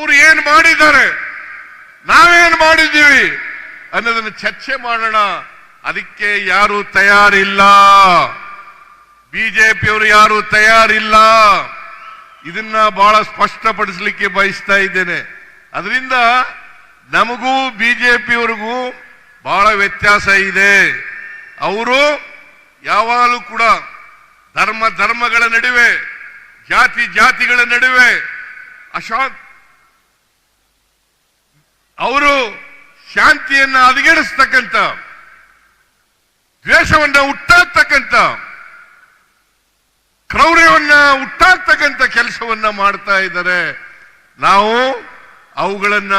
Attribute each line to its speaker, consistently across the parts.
Speaker 1: ಅವ್ರು ಏನ್ ಮಾಡಿದ್ದಾರೆ? ನಾವೇನ್ ಮಾಡಿದ್ದೀವಿ? ಅನ್ನೋದನ್ನು ಚರ್ಚೆ ಮಾಡೋಣ. ಅದಕ್ಕೆ ಯಾರು ತಯಾರಿಲ್ಲ. ಬಿಜೆಪಿಯವರು ಯಾರು ತಯಾರಿಲ್ಲ. ಇದನ್ನ ಬಹಳ ಸ್ಪಷ್ಟಪಡಿಸಲಿಕ್ಕೆ ಬಯಸ್ತಾ ಇದ್ದೇನೆ. ಅದರಿಂದ ನಮಗೂ ಬಿಜೆಪಿಯವರಿಗೂ ಬಹಳ ವ್ಯತ್ಯಾಸ ಇದೆ. ಅವರು ಯಾವಾಗಲೂ ಕೂಡ ಧರ್ಮ ಧರ್ಮಗಳ ನಡುವೆ, ಜಾತಿ ಜಾತಿಗಳ ನಡುವೆ ಅಶಾಂತ್ ಅವರು ಶಾಂತಿಯನ್ನ ಹದಗೆಡಿಸ್ತಕ್ಕಂಥ, ದ್ವೇಷವನ್ನ ಹುಟ್ಟಾಕ್ತಕ್ಕಂಥ, ಕ್ರೌರ್ಯವನ್ನ ಹುಟ್ಟಾಕ್ತಕ್ಕಂಥ ಕೆಲಸವನ್ನ ಮಾಡ್ತಾ ಇದ್ದಾರೆ. ನಾವು ಅವುಗಳನ್ನ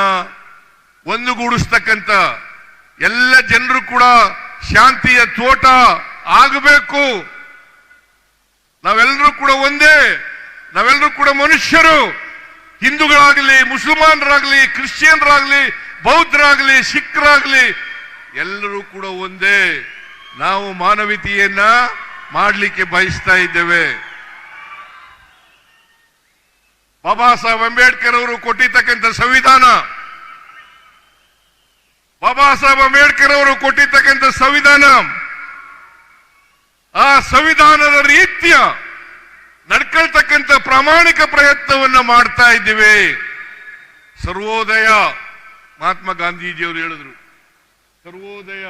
Speaker 1: ಒಂದುಗೂಡಿಸ್ತಕ್ಕಂಥ ಎಲ್ಲ ಜನರು ಕೂಡ ಶಾಂತಿಯ ತೋಟ ಆಗಬೇಕು. ನಾವೆಲ್ಲರೂ ಕೂಡ ಒಂದೇ, ನಾವೆಲ್ಲರೂ ಕೂಡ ಮನುಷ್ಯರು. ಹಿಂದೂಗಳಾಗಲಿ, ಮುಸಲ್ಮಾನರಾಗಲಿ, ಕ್ರಿಶ್ಚಿಯನ್ರಾಗಲಿ, ಬೌದ್ಧರಾಗಲಿ, ಸಿಖ್ರಾಗಲಿ, ಎಲ್ಲರೂ ಕೂಡ ಒಂದೇ. ನಾವು ಮಾನವೀಯತೆಯನ್ನ ಮಾಡಲಿಕ್ಕೆ ಬಯಸ್ತಾ ಇದ್ದೇವೆ. ಬಾಬಾ ಸಾಹೇಬ್ ಅಂಬೇಡ್ಕರ್ ಅವರು ಕೊಟ್ಟಿರ್ತಕ್ಕಂಥ ಸಂವಿಧಾನ. ಬಾಬಾ ಸಾಹೇಬ್ ಅಂಬೇಡ್ಕರ್ ಅವರು ಕೊಟ್ಟಿರ್ತಕ್ಕಂಥ ಸಂವಿಧಾನ. ಆ ಸಂವಿಧಾನದ ರೀತಿಯ ನಡ್ಕೊಳ್ತಕ್ಕಂಥ ಪ್ರಾಮಾಣಿಕ ಪ್ರಯತ್ನವನ್ನ ಮಾಡ್ತಾ ಇದ್ದೀವಿ. ಸರ್ವೋದಯ ಮಹಾತ್ಮ ಗಾಂಧೀಜಿಯವರು ಹೇಳಿದ್ರು. ಸರ್ವೋದಯ.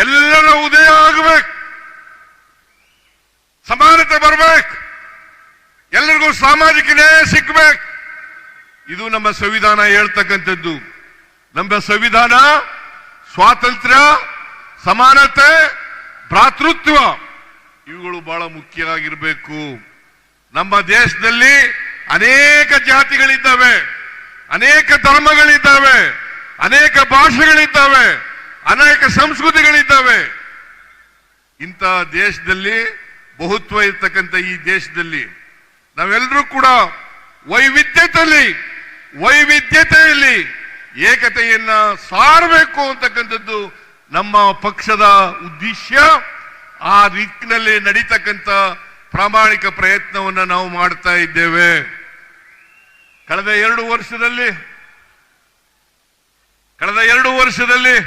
Speaker 1: ಎಲ್ಲರ ಉದಯ ಆಗಬೇಕು. ಸಮಾನತೆ ಬರ್ಬೇಕು. ಎಲ್ಲರಿಗೂ ಸಾಮಾಜಿಕ ನ್ಯಾಯ ಸಿಗ್ಬೇಕು. ಇದು ನಮ್ಮ ಸಂವಿಧಾನ ಹೇಳ್ತಕ್ಕಂಥದ್ದು. ನಮ್ಮ ಸಂವಿಧಾನ ಸ್ವಾತಂತ್ರ್ಯ, ಸಮಾನತೆ, ಭ್ರಾತೃತ್ವ. ಇವುಗಳು ಬಹಳ ಮುಖ್ಯ ಆಗಿರಬೇಕು ನಮ್ಮ ದೇಶದಲ್ಲಿ ಅನೇಕ ಜಾತಿಗಳಿದ್ದಾವೆ, ಅನೇಕ ಧರ್ಮಗಳಿದ್ದಾವೆ, ಅನೇಕ ಭಾಷೆಗಳಿದ್ದಾವೆ, ಅನೇಕ ಸಂಸ್ಕೃತಿಗಳಿದ್ದಾವೆ. ಇಂತಹ ದೇಶದಲ್ಲಿ, ಬಹುತ್ವ ಇರ್ತಕ್ಕಂಥ ಈ ದೇಶದಲ್ಲಿ ನಾವೆಲ್ಲರೂ ಕೂಡ ವೈವಿಧ್ಯತೆಯಲ್ಲಿ ವೈವಿಧ್ಯತೆಯಲ್ಲಿ ಏಕತೆಯನ್ನ ಸಾರಬೇಕು ಅಂತಕ್ಕಂಥದ್ದು ನಮ್ಮ ಪಕ್ಷದ ಉದ್ದೇಶ. ಆ ನಿಟ್ಟಿನಲ್ಲಿ ನಡೀತಕ್ಕಂಥ ಪ್ರಾಮಾಣಿಕ ಪ್ರಯತ್ನವನ್ನ ನಾವು ಮಾಡ್ತಾ ಇದ್ದೇವೆ. ಕಳೆದ ಎರಡು ವರ್ಷದಲ್ಲಿ, ಕಳೆದ ಎರಡು ವರ್ಷದಲ್ಲಿ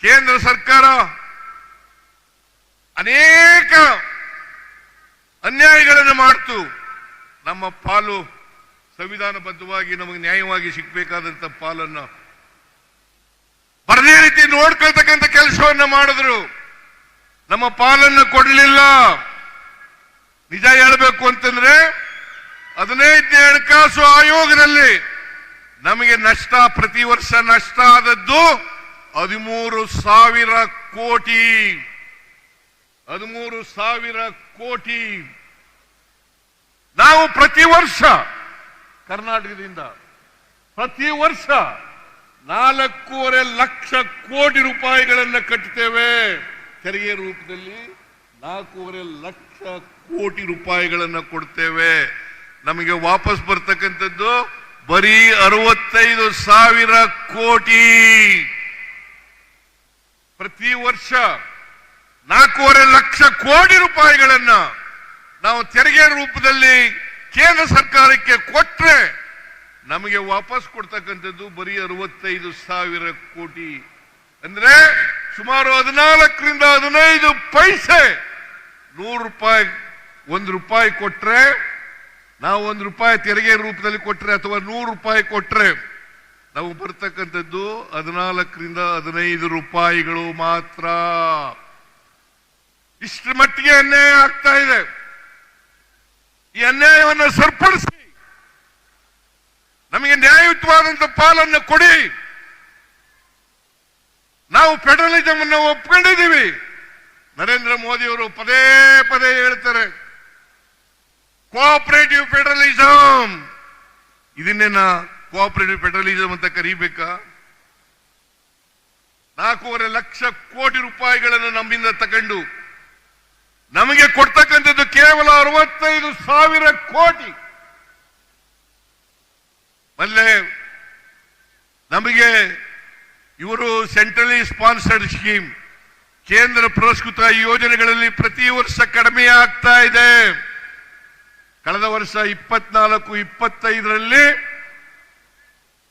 Speaker 1: ಕೇಂದ್ರ ಸರ್ಕಾರ ಅನೇಕ ಅನ್ಯಾಯಗಳನ್ನು ಮಾಡ್ತು. ನಮ್ಮ ಪಾಲು ಸಂವಿಧಾನಬದ್ಧವಾಗಿ ನಮಗೆ ನ್ಯಾಯವಾಗಿ ಸಿಗ್ಬೇಕಾದಂತ ಪಾಲನ್ನು. ಬರದೇ ರೀತಿ ನೋಡ್ಕೊಳ್ತಕ್ಕಂಥ ಕೆಲಸವನ್ನು ಮಾಡಿದ್ರು. ನಮ್ಮ ಪಾಲನ್ನು ಕೊಡಲಿಲ್ಲ. ನಿಜ ಹೇಳಬೇಕು ಅಂತಂದ್ರೆ ಹದಿನೈದನೇ ಹಣಕಾಸು ಆಯೋಗದಲ್ಲಿ ನಮಗೆ ನಷ್ಟ, ಪ್ರತಿ ವರ್ಷ ನಷ್ಟ ಆದದ್ದು ಹದಿಮೂರು ಸಾವಿರ ಕೋಟಿ. ಹದಿಮೂರು ಸಾವಿರ ಕೋಟಿ. ನಾವು ಪ್ರತಿ ವರ್ಷ ಕರ್ನಾಟಕದಿಂದ ಪ್ರತಿ ವರ್ಷ ನಾಲ್ಕೂವರೆ ಲಕ್ಷ ಕೋಟಿ ರೂಪಾಯಿಗಳನ್ನು ಕಟ್ಟುತ್ತೇವೆ ತೆರಿಗೆ ರೂಪದಲ್ಲಿ ನಾಲ್ಕೂವರೆ ಲಕ್ಷ ಕೋಟಿ ರೂಪಾಯಿಗಳನ್ನು ಕೊಡ್ತೇವೆ. ನಮಗೆ ವಾಪಸ್ ಬರ್ತಕ್ಕಂಥದ್ದು ಬರೀ ಅರವತ್ತೈದು ಸಾವಿರ ಕೋಟಿ. ಪ್ರತಿ ವರ್ಷ ನಾಲ್ಕೂವರೆ ಲಕ್ಷ ಕೋಟಿ ರೂಪಾಯಿಗಳನ್ನ ನಾವು ತೆರಿಗೆ ರೂಪದಲ್ಲಿ ಕೇಂದ್ರ ಸರ್ಕಾರಕ್ಕೆ ಕೊಟ್ರೆ ನಮಗೆ ವಾಪಸ್ ಕೊಡ್ತಕ್ಕಂಥದ್ದು ಬರೀ ಅರವತ್ತೈದು ಸಾವಿರ ಕೋಟಿ. ಅಂದ್ರೆ ಸುಮಾರು ಹದಿನಾಲ್ಕರಿಂದ ಹದಿನೈದು ಪೈಸೆ. ನೂರು ರೂಪಾಯಿ, ಒಂದು ರೂಪಾಯಿ ಕೊಟ್ರೆ, ನಾವು ಒಂದು ರೂಪಾಯಿ ತೆರಿಗೆ ರೂಪದಲ್ಲಿ ಕೊಟ್ರೆ ಅಥವಾ ನೂರು ರೂಪಾಯಿ ಕೊಟ್ರೆ, ನಾವು ಬರ್ತಕ್ಕಂಥದ್ದು ಹದಿನಾಲ್ಕರಿಂದ ಹದಿನೈದು ರೂಪಾಯಿಗಳು ಮಾತ್ರ. ಇಷ್ಟು ಮಟ್ಟಿಗೆ ಅನ್ಯಾಯ ಆಗ್ತಾ ಇದೆ. ಈ ಅನ್ಯಾಯವನ್ನು ಸರಿಪಡಿಸಿ, ನಮಗೆ ನ್ಯಾಯಯುತವಾದಂತ ಪಾಲನ್ನು ಕೊಡಿ. ನಾವು ಫೆಡರಲಿಸಮ್ ಅನ್ನು ಒಪ್ಕೊಂಡಿದ್ದೀವಿ. ನರೇಂದ್ರ ಮೋದಿಯವರು ಪದೇ ಪದೇ ಹೇಳ್ತಾರೆ ಕೋಆಪರೇಟಿವ್ ಫೆಡರಲಿಸಮ್ ಇದನ್ನೇನ ಕೋಆಪರೇಟಿವ್ ಫೆಡರಲಿಸಂ ಅಂತ ಕರೀಬೇಕಾ? ನಾಲ್ಕೂವರೆ ಲಕ್ಷ ಕೋಟಿ ರೂಪಾಯಿಗಳನ್ನು ನಮ್ಮಿಂದ ತಗೊಂಡು, ನಮಗೆ ಕೊಡ್ತಕ್ಕಂಥದ್ದು ಕೇವಲ ಅರವತ್ತೈದು ಸಾವಿರ ಕೋಟಿ. ಮಲ್ಲೆ ನಮಗೆ ಇವರು ಸೆಂಟ್ರಲಿ ಸ್ಪಾನ್ಸರ್ಡ್ ಸ್ಕೀಮ್. ಕೇಂದ್ರ ಪುರಸ್ಕೃತ ಯೋಜನೆಗಳಲ್ಲಿ ಪ್ರತಿ ವರ್ಷ ಕಡಿಮೆ ಆಗ್ತಾ ಇದೆ. ಕಳೆದ ವರ್ಷ ಇಪ್ಪತ್ನಾಲ್ಕು, ಇಪ್ಪತ್ತೈದರಲ್ಲಿ,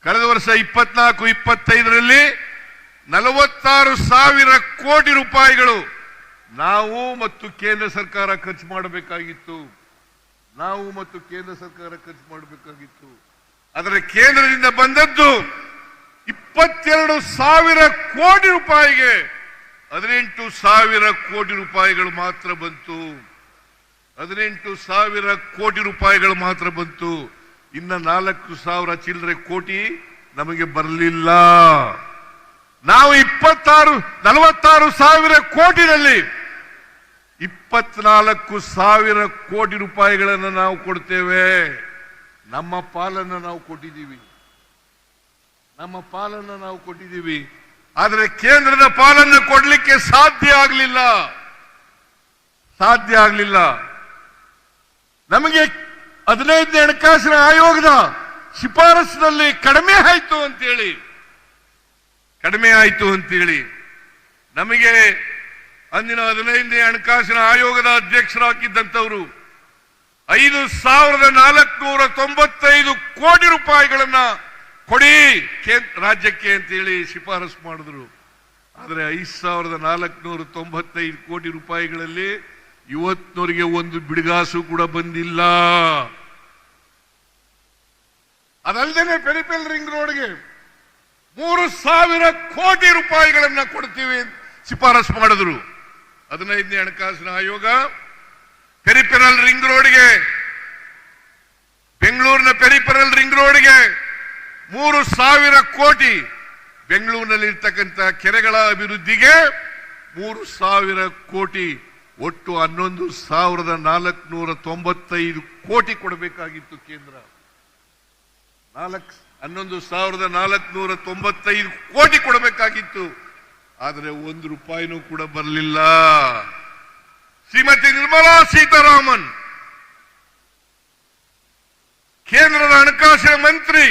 Speaker 1: ಕಳೆದ ವರ್ಷ ಇಪ್ಪತ್ನಾಲ್ಕು, ಇಪ್ಪತ್ತೈದರಲ್ಲಿ ನಲವತ್ತಾರು ಸಾವಿರ ಕೋಟಿ ರೂಪಾಯಿಗಳು ನಾವು ಮತ್ತು ಕೇಂದ್ರ ಸರ್ಕಾರ ಖರ್ಚು ಮಾಡಬೇಕಾಗಿತ್ತು. ನಾವು ಮತ್ತು ಕೇಂದ್ರ ಸರ್ಕಾರ ಖರ್ಚು ಮಾಡಬೇಕಾಗಿತ್ತು. ಆದರೆ ಕೇಂದ್ರದಿಂದ ಬಂದದ್ದು ಇಪ್ಪತ್ತೆರಡು ಸಾವಿರ ಕೋಟಿ ರೂಪಾಯಿಗೆ ಹದಿನೆಂಟು ಸಾವಿರ ಕೋಟಿ ರೂಪಾಯಿಗಳು ಮಾತ್ರ ಬಂತು. ಹದಿನೆಂಟು ಸಾವಿರ ಕೋಟಿ ರೂಪಾಯಿಗಳು ಮಾತ್ರ ಬಂತು. ಇನ್ನ ನಾಲ್ಕು ಸಾವಿರ ಚಿಲ್ಲರೆ ಕೋಟಿ ನಮಗೆ ಬರಲಿಲ್ಲ. ನಾವು ಇಪ್ಪತ್ತಾರು, ನಲವತ್ತಾರು ಸಾವಿರ ಕೋಟಿನಲ್ಲಿ ಇಪ್ಪತ್ನಾಲ್ಕು ಸಾವಿರ ಕೋಟಿ ರೂಪಾಯಿಗಳನ್ನು ನಾವು ಕೊಡ್ತೇವೆ. ನಮ್ಮ ಪಾಲನ್ನು ನಾವು ಕೊಟ್ಟಿದ್ದೀವಿ. ನಮ್ಮ ಪಾಲನ್ನು ನಾವು ಕೊಟ್ಟಿದ್ದೀವಿ. ಆದರೆ ಕೇಂದ್ರದ ಪಾಲನ್ನು ಕೊಡಲಿಕ್ಕೆ ಸಾಧ್ಯ ಆಗಲಿಲ್ಲ. ಸಾಧ್ಯ ಆಗಲಿಲ್ಲ. ನಮಗೆ ಹದಿನೈದನೇ ಹಣಕಾಸಿನ ಆಯೋಗದ ಶಿಫಾರಸಿನಲ್ಲಿ ಕಡಿಮೆ ಆಯಿತು ಅಂತೇಳಿ. ಕಡಿಮೆ ಆಯಿತು ಅಂತೇಳಿ. ನಮಗೆ ಅಂದಿನ ಹದಿನೈದನೇ ಹಣಕಾಸಿನ ಆಯೋಗದ ಅಧ್ಯಕ್ಷರಾಗಿದ್ದಂಥವರು ಐದು ಸಾವಿರದ ನಾಲ್ಕುನೂರ ತೊಂಬತ್ತೈದು ಕೋಟಿ ರೂಪಾಯಿಗಳನ್ನ ಕೊಡಿ! ರಾಜ್ಯಕ್ಕೆ ಅಂತೇಳಿ ಶಿಫಾರಸು ಮಾಡಿದ್ರು. ಆದರೆ ಐದು ಸಾವಿರದ ನಾಲ್ಕುನೂರ ತೊಂಬತ್ತೈದು ಕೋಟಿ ರೂಪಾಯಿಗಳಲ್ಲಿ ಇವತ್ತಿನವರಿಗೆ ಒಂದು ಬಿಡುಗಾಸು ಕೂಡ ಬಂದಿಲ್ಲ. ಅದಲ್ಲದೆ ಪೆರಿಪೆಲ್ ರಿಂಗ್ ರೋಡ್ಗೆ ಮೂರು ಸಾವಿರ ಕೋಟಿ ರೂಪಾಯಿಗಳನ್ನ ಕೊಡ್ತೀವಿ ಶಿಫಾರಸು ಮಾಡಿದ್ರು. ಹದಿನೈದನೇ ಹಣಕಾಸಿನ ಆಯೋಗ ಪೆರಿಪೆರಲ್ ರಿಂಗ್ ರೋಡ್ಗೆ, ಬೆಂಗಳೂರಿನ ಪೆರಿಪೆರಲ್ ರಿಂಗ್ ರೋಡ್ಗೆ ಮೂರು ಸಾವಿರ ಕೋಟಿ ಬೆಂಗಳೂರಿನಲ್ಲಿ ಇರ್ತಕ್ಕಂಥ ಕೆರೆಗಳ ಅಭಿವೃದ್ಧಿಗೆ ಮೂರು ಸಾವಿರ ಕೋಟಿ, ಒಟ್ಟು ಹನ್ನೊಂದು ಸಾವಿರದ ನಾಲ್ಕುನೂರ ತೊಂಬತ್ತೈದು ಕೋಟಿ ಕೊಡಬೇಕಾಗಿತ್ತು ಕೇಂದ್ರ. ನಾಲ್ಕು, ಹನ್ನೊಂದು ಸಾವಿರದ ನಾಲ್ಕುನೂರ ತೊಂಬತ್ತೈದು ಕೋಟಿ ಕೊಡಬೇಕಾಗಿತ್ತು. ಆದರೆ ಒಂದು ರೂಪಾಯಿನೂ ಕೂಡ ಬರಲಿಲ್ಲ. ಶ್ರೀಮತಿ ನಿರ್ಮಲಾ ಸೀತಾರಾಮನ್, ಕೇಂದ್ರದ ಹಣಕಾಸಿನ ಮಂತ್ರಿ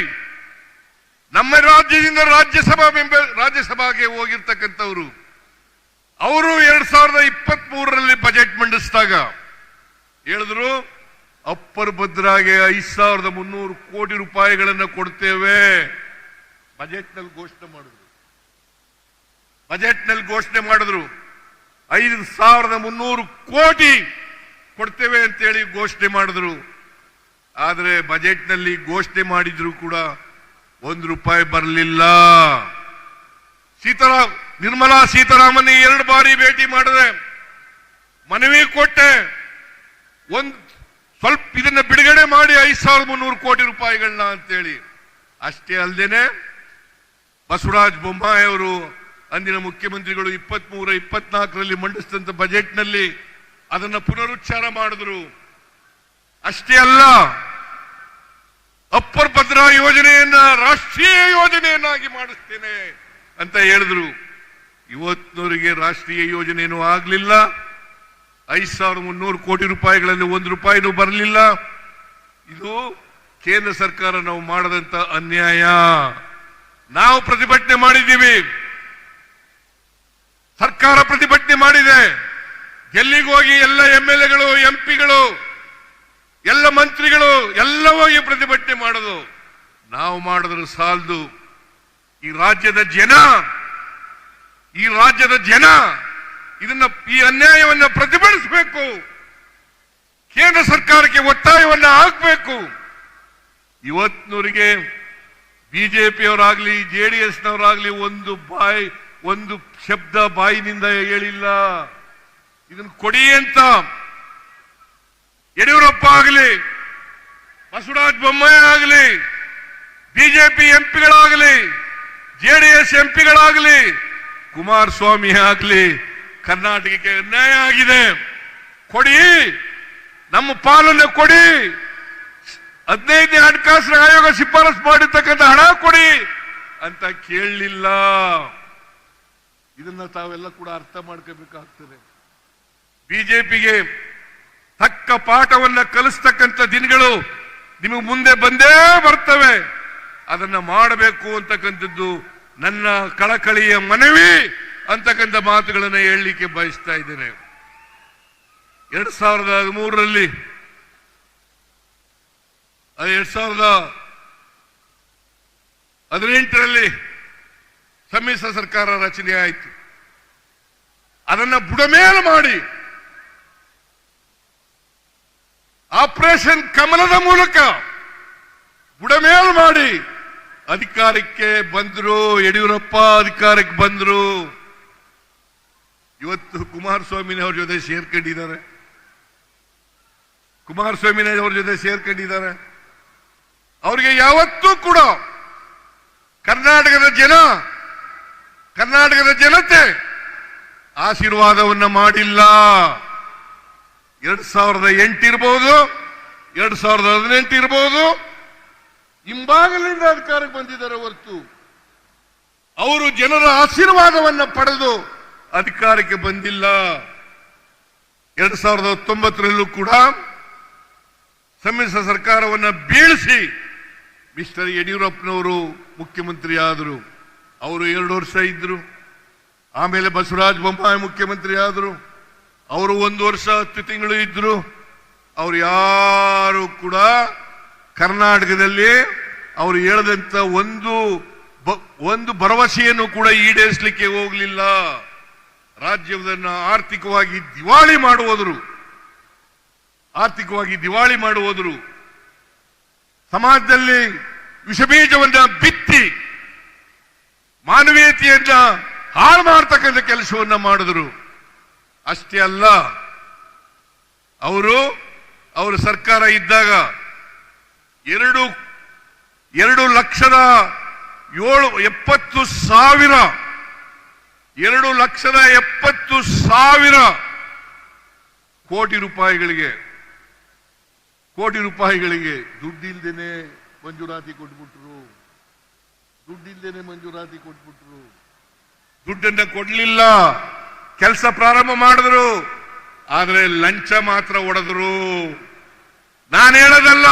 Speaker 1: ನಮ್ಮ ರಾಜ್ಯದಿಂದ ರಾಜ್ಯಸಭಾ ಮೆಂಬರ್ ರಾಜ್ಯಸಭಾಗೆ ಹೋಗಿರ್ತಕ್ಕಂಥವ್ರು, ಅವರು ಎರಡ್ ಸಾವಿರದ ಇಪ್ಪತ್ತ್ ಮೂರರಲ್ಲಿ ಬಜೆಟ್ ಮಂಡಿಸಿದಾಗ ಹೇಳಿದ್ರು, ಅಪ್ಪರ್ ಭದ್ರಾಗೆ ಐದ್ ಸಾವಿರದ ಮುನ್ನೂರು ಕೋಟಿ ರೂಪಾಯಿಗಳನ್ನು ಕೊಡ್ತೇವೆ. ಬಜೆಟ್ನಲ್ಲಿ ಘೋಷಣೆ ಮಾಡಿದ್ರು. ಬಜೆಟ್ನಲ್ಲಿ ಘೋಷಣೆ ಮಾಡಿದ್ರು, ಐದು ಸಾವಿರದ ಮುನ್ನೂರು ಕೋಟಿ ಕೊಡ್ತೇವೆ ಅಂತೇಳಿ ಘೋಷಣೆ ಮಾಡಿದ್ರು. ಆದರೆ ಬಜೆಟ್ನಲ್ಲಿ ಘೋಷಣೆ ಮಾಡಿದ್ರು ಕೂಡ ಒಂದು ರೂಪಾಯಿ ಬರಲಿಲ್ಲ. ಸೀತಾರಾಮ್ ನಿರ್ಮಲಾ ಸೀತಾರಾಮನ್ ಎರಡು ಬಾರಿ ಭೇಟಿ ಮಾಡಿದೆ. ಮನವಿ ಕೊಟ್ಟೆ. ಒಂದ್ ಸ್ವಲ್ಪ ಇದನ್ನ ಬಿಡುಗಡೆ ಮಾಡಿ ಐದು ಸಾವಿರದ ಮುನ್ನೂರು ಕೋಟಿ ರೂಪಾಯಿಗಳನ್ನ ಅಂತೇಳಿ. ಅಷ್ಟೇ ಅಲ್ಲದೇನೆ ಬಸವರಾಜ ಬೊಮ್ಮಾಯಿ ಅವರು ಅಂದಿನ ಮುಖ್ಯಮಂತ್ರಿಗಳು ಇಪ್ಪತ್ತ್ ಮೂರ ಇಪ್ಪತ್ನಾಲ್ಕರಲ್ಲಿ ಮಂಡಿಸಿದಂತ ಬಜೆಟ್ನಲ್ಲಿ ಅದನ್ನ ಪುನರುಚ್ಚಾರ ಮಾಡಿದ್ರು. ಅಷ್ಟೇ ಅಲ್ಲ ಅಪ್ಪರ್ ಭದ್ರಾ ಯೋಜನೆಯನ್ನ, ರಾಷ್ಟ್ರೀಯ ಯೋಜನೆಯನ್ನಾಗಿ ಮಾಡಿಸ್ತೇನೆ ಅಂತ ಹೇಳಿದ್ರು. ಇವತ್ತಿನವರಿಗೆ ರಾಷ್ಟ್ರೀಯ ಯೋಜನೆಯೂ ಆಗಲಿಲ್ಲ. ಐದು ಸಾವಿರದ ಮುನ್ನೂರು ಕೋಟಿ ರೂಪಾಯಿಗಳಲ್ಲಿ ಒಂದು ರೂಪಾಯಿನೂ ಬರಲಿಲ್ಲ. ಇದು ಕೇಂದ್ರ ಸರ್ಕಾರ ನಾವು ಮಾಡದಂತ ಅನ್ಯಾಯ. ನಾವು ಪ್ರತಿಭಟನೆ ಮಾಡಿದ್ದೀವಿ. ಸರ್ಕಾರ ಪ್ರತಿಭಟನೆ ಮಾಡಿದೆ. ಎಲ್ಲಿಗೋಗಿ ಎಲ್ಲ ಎಂ ಎಲ್ ಎಗಳು, ಎಂ ಪಿಗಳು ಎಲ್ಲ ಮಂತ್ರಿಗಳು ಎಲ್ಲವೂ ಈ ಪ್ರತಿಭಟನೆ ಮಾಡೋದು. ನಾವು ಮಾಡಿದ್ರು ಸಾಲದು ಈ ರಾಜ್ಯದ ಜನ. ಈ ರಾಜ್ಯದ ಜನ ಇದನ್ನ ಈ ಅನ್ಯಾಯವನ್ನು ಪ್ರತಿಭಟಿಸಬೇಕು. ಕೇಂದ್ರ ಸರ್ಕಾರಕ್ಕೆ ಒತ್ತಾಯವನ್ನ ಹಾಕಬೇಕು. ಇವತ್ತಿನವರಿಗೆ ಬಿಜೆಪಿಯವರಾಗ್ಲಿ, ಜೆ ಡಿ ಎಸ್ನವರಾಗ್ಲಿ ಒಂದು ಬಾಯಿ, ಒಂದು ಶಬ್ದ ಬಾಯಿನಿಂದ ಹೇಳಿಲ್ಲ. ಇದನ್ನು ಕೊಡಿ ಅಂತ ಯಡಿಯೂರಪ್ಪ ಆಗಲಿ, ಬಸವರಾಜ ಬೊಮ್ಮಾಯಿ ಆಗಲಿ, ಬಿಜೆಪಿ ಎಂಪಿಗಳಾಗಲಿ, ಜೆಡಿಎಸ್ ಎಂಪಿಗಳಾಗಲಿ, ಕುಮಾರಸ್ವಾಮಿ ಆಗಲಿ, ಕರ್ನಾಟಕಕ್ಕೆ ಅನ್ಯಾಯ ಆಗಿದೆ. ಕೊಡಿ, ನಮ್ಮ ಪಾಲನ್ನು ಕೊಡಿ. ಹದಿನೈದನೇ ಹಣಕಾಸಿನ ಆಯೋಗ ಶಿಫಾರಸು ಮಾಡಿರ್ತಕ್ಕಂಥ ಹಣ ಕೊಡಿ ಅಂತ ಕೇಳಲಿಲ್ಲ. ಇದನ್ನ ತಾವೆಲ್ಲ ಕೂಡ ಅರ್ಥ ಮಾಡ್ಕೋಬೇಕಾಗ್ತದೆ. ಬಿಜೆಪಿಗೆ ತಕ್ಕ ಪಾಠವನ್ನ ಕಲಿಸ್ತಕ್ಕಂಥ ದಿನಗಳು ನಿಮಗೆ ಮುಂದೆ ಬಂದೇ ಬರ್ತವೆ. ಅದನ್ನ ಮಾಡಬೇಕು ಅಂತಕ್ಕಂಥದ್ದು ನನ್ನ ಕಳಕಳಿಯ ಮನವಿ ಅಂತಕ್ಕಂಥ ಮಾತುಗಳನ್ನು ಹೇಳಲಿಕ್ಕೆ ಬಯಸ್ತಾ ಇದ್ದೇನೆ. ಎರಡ್ ಸಾವಿರದ ಹದಿಮೂರರಲ್ಲಿ ಎರಡ್ ಸಾವಿರದ ಹದಿನೆಂಟರಲ್ಲಿ ಸಮ್ಮಿಶ್ರ ಸರ್ಕಾರ ರಚನೆ ಆಯಿತು. ಅದನ್ನ ಬುಡಮೇಲು ಮಾಡಿ ಆಪರೇಷನ್ ಕಮಲದ ಮೂಲಕ ಬುಡಮೇಲ್ ಮಾಡಿ ಅಧಿಕಾರಕ್ಕೆ ಬಂದ್ರು, ಯಡಿಯೂರಪ್ಪ ಅಧಿಕಾರಕ್ಕೆ ಬಂದ್ರು. ಇವತ್ತು ಕುಮಾರಸ್ವಾಮಿನವ್ರ ಜೊತೆ ಸೇರ್ಕೊಂಡಿದ್ದಾರೆ. ಕುಮಾರಸ್ವಾಮಿನವ್ರ ಜೊತೆ ಸೇರ್ಕೊಂಡಿದ್ದಾರೆ. ಅವರಿಗೆ ಯಾವತ್ತೂ ಕೂಡ ಕರ್ನಾಟಕದ ಜನ, ಕರ್ನಾಟಕದ ಜನತೆ ಆಶೀರ್ವಾದವನ್ನು ಮಾಡಿಲ್ಲ. ಎರಡ್ ಸಾವಿರದ ಎಂಟಿರ್ಬೋದು ಎರಡ್ ಸಾವಿರದ ಹದಿನೆಂಟು ಇರಬಹುದು ಹಿಂಬಾಗಲಿಂದ ಅಧಿಕಾರಕ್ಕೆ ಬಂದಿದ್ದಾರೆ ಹೊರತು ಅವರು ಜನರ ಆಶೀರ್ವಾದವನ್ನ ಪಡೆದು ಅಧಿಕಾರಕ್ಕೆ ಬಂದಿಲ್ಲ. ಎರಡ್ ಸಾವಿರದ ಹತ್ತೊಂಬತ್ತರಲ್ಲೂ ಕೂಡ ಸಮ್ಮಿಶ್ರ ಸರ್ಕಾರವನ್ನು ಬೀಳಿಸಿ ಮಿಸ್ಟರ್ ಯಡಿಯೂರಪ್ಪನವರು ಮುಖ್ಯಮಂತ್ರಿ ಆದರು ಅವರು ಎರಡು ವರ್ಷ ಇದ್ದರು ಆಮೇಲೆ ಬಸವರಾಜ ಬೊಮ್ಮಾಯಿ ಮುಖ್ಯಮಂತ್ರಿ ಆದರು ಅವರು ಒಂದು ವರ್ಷ ಹತ್ತು ತಿಂಗಳು ಇದ್ರು, ಅವ್ರು ಯಾರು ಕೂಡ ಕರ್ನಾಟಕದಲ್ಲಿ ಅವರು ಹೇಳದಂತ ಒಂದು ಒಂದು ಭರವಸೆಯನ್ನು ಕೂಡ ಈಡೇರಿಸಲಿಕ್ಕೆ ಹೋಗಲಿಲ್ಲ. ರಾಜ್ಯವನ್ನ ಆರ್ಥಿಕವಾಗಿ ದಿವಾಳಿ ಮಾಡುವುದರು ಆರ್ಥಿಕವಾಗಿ ದಿವಾಳಿ ಮಾಡುವುದರು ಸಮಾಜದಲ್ಲಿ ವಿಷಬೀಜವನ್ನ ಬಿತ್ತಿ ಮಾನವೀಯತೆಯನ್ನ ಹಾಳು ಮಾಡ್ತಕ್ಕಂಥ ಕೆಲಸವನ್ನ ಮಾಡಿದ್ರು. ಅಷ್ಟೇ ಅಲ್ಲ, ಅವರು ಅವರ ಸರ್ಕಾರ ಇದ್ದಾಗ ಎರಡು ಎರಡು ಲಕ್ಷದ ಏಳು, ಎಪ್ಪತ್ತು ಸಾವಿರ, ಎರಡು ಲಕ್ಷದ ಎಪ್ಪತ್ತು ಸಾವಿರ ಕೋಟಿ ರೂಪಾಯಿಗಳಿಗೆ ಕೋಟಿ ರೂಪಾಯಿಗಳಿಗೆ ದುಡ್ಡಿಲ್ದೇನೆ ಮಂಜೂರಾತಿ ಕೊಟ್ಬಿಟ್ರು. ದುಡ್ಡಿಲ್ದೇನೆ ಮಂಜೂರಾತಿ ಕೊಟ್ಬಿಟ್ರು. ದುಡ್ಡನ್ನ ಕೊಡ್ಲಿಲ್ಲ. ಕೆಲಸ ಪ್ರಾರಂಭ ಮಾಡಿದ್ರು, ಆದರೆ ಲಂಚ ಮಾತ್ರ ಒಡೆದ್ರು. ನಾನು ಹೇಳೋದಲ್ಲ,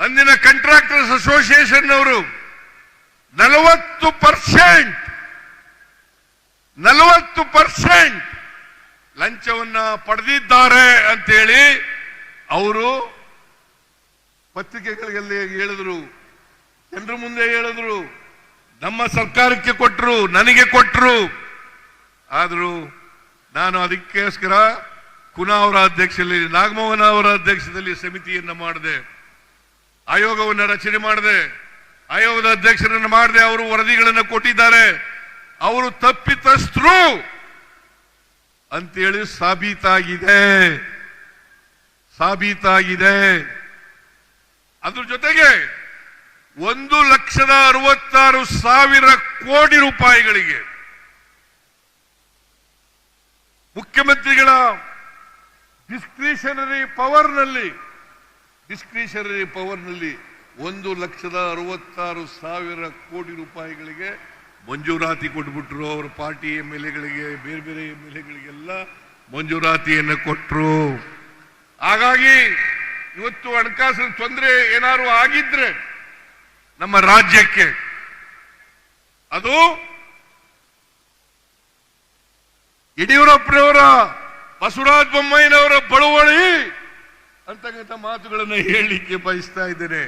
Speaker 1: ಅಂದಿನ ಕಂಟ್ರಾಕ್ಟರ್ಸ್ ಅಸೋಸಿಯೇಷನ್ ಅವರು ನಲವತ್ತು ಪರ್ಸೆಂಟ್ ನಲವತ್ತು ಪರ್ಸೆಂಟ್ ಲಂಚವನ್ನ ಪಡೆದಿದ್ದಾರೆ ಅಂತೇಳಿ ಅವರು ಪತ್ರಿಕೆಗಳಲ್ಲಿ ಹೇಳಿದ್ರು. ಜನರ ಮುಂದೆ ಹೇಳಿದ್ರು. ನಮ್ಮ ಸರ್ಕಾರಕ್ಕೆ ಕೊಟ್ಟರು ನನಗೆ ಕೊಟ್ಟರು ಆದರೂ ನಾನು ಅದಕ್ಕೋಸ್ಕರ ಕುನಾ ಅವರ ಅಧ್ಯಕ್ಷದಲ್ಲಿ ನಾಗಮೋಹನ ಅವರ ಅಧ್ಯಕ್ಷದಲ್ಲಿ ಸಮಿತಿಯನ್ನು ಮಾಡಿದೆ, ಆಯೋಗವನ್ನು ರಚನೆ ಮಾಡಿದೆ, ಆಯೋಗದ ಅಧ್ಯಕ್ಷರನ್ನು ಮಾಡಿದೆ, ಅವರು ವರದಿಗಳನ್ನು ಕೊಟ್ಟಿದ್ದಾರೆ. ಅವರು ತಪ್ಪಿತಸ್ಥರು ಅಂತೇಳಿ ಸಾಬೀತಾಗಿದೆ. ಸಾಬೀತಾಗಿದೆ. ಅದ್ರ ಜೊತೆಗೆ ಒಂದು ಲಕ್ಷದ ಅರವತ್ತಾರು ಸಾವಿರ ಕೋಟಿ ರೂಪಾಯಿಗಳಿಗೆ ಮುಖ್ಯಮಂತ್ರಿಗಳ ಡಿಸ್ಕ್ರಿಷನರಿ ಪವರ್ನಲ್ಲಿ ಡಿಸ್ಕ್ರಿಷನರಿ ಪವರ್ನಲ್ಲಿ ಒಂದು ಲಕ್ಷದ ಅರವತ್ತಾರು ಸಾವಿರ ಕೋಟಿ ರೂಪಾಯಿಗಳಿಗೆ ಮಂಜೂರಾತಿ ಕೊಟ್ಬಿಟ್ರು ಅವರ ಪಾರ್ಟಿ ಎಂ ಎಲ್ ಎಗಳಿಗೆ, ಬೇರೆ ಬೇರೆ ಎಂ ಎಲ್ ಎಗಳಿಗೆಲ್ಲ ಮಂಜೂರಾತಿಯನ್ನು ಕೊಟ್ಟರು ಹಾಗಾಗಿ ಇವತ್ತು ಹಣಕಾಸಿನ ತೊಂದರೆ ಏನಾದ್ರು ಆಗಿದ್ರೆ ನಮ್ಮ ರಾಜ್ಯಕ್ಕೆ, ಅದು ಯಡಿಯೂರಪ್ಪನವರ ಬಸವರಾಜ ಬೊಮ್ಮಾಯಿನವರ ಬಳುವಳಿ ಅಂತಕ್ಕಂಥ ಮಾತುಗಳನ್ನು ಹೇಳಲಿಕ್ಕೆ ಬಯಸ್ತಾ ಇದ್ದೇನೆ.